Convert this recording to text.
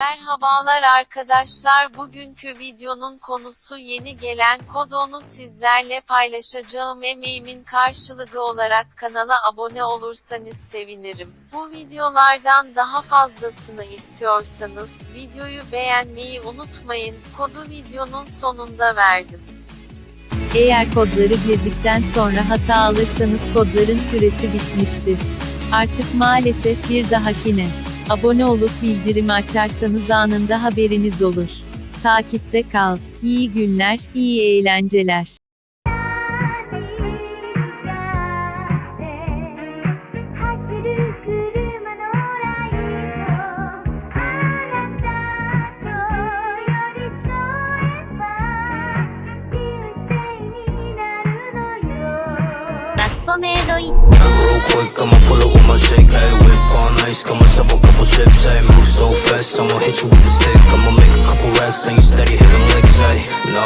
Merhabalar arkadaşlar bugünkü videonun konusu yeni gelen kod onu sizlerle paylaşacağım emeğimin karşılığı olarak kanala abone olursanız sevinirim. Bu videolardan daha fazlasını istiyorsanız videoyu beğenmeyi unutmayın kodu videonun sonunda verdim. Eğer kodları girdikten sonra hata alırsanız kodların süresi bitmiştir. Artık maalesef bir dahakine Abone olup bildirimi açarsanız anında haberiniz olur. Takipte kal. İyi günler, iyi eğlenceler. Como puedo, como puedo, como se cae, hey Move so fast, I'ma hit you with the stick. I'ma make a couple racks, and you steady hitting licks, hey No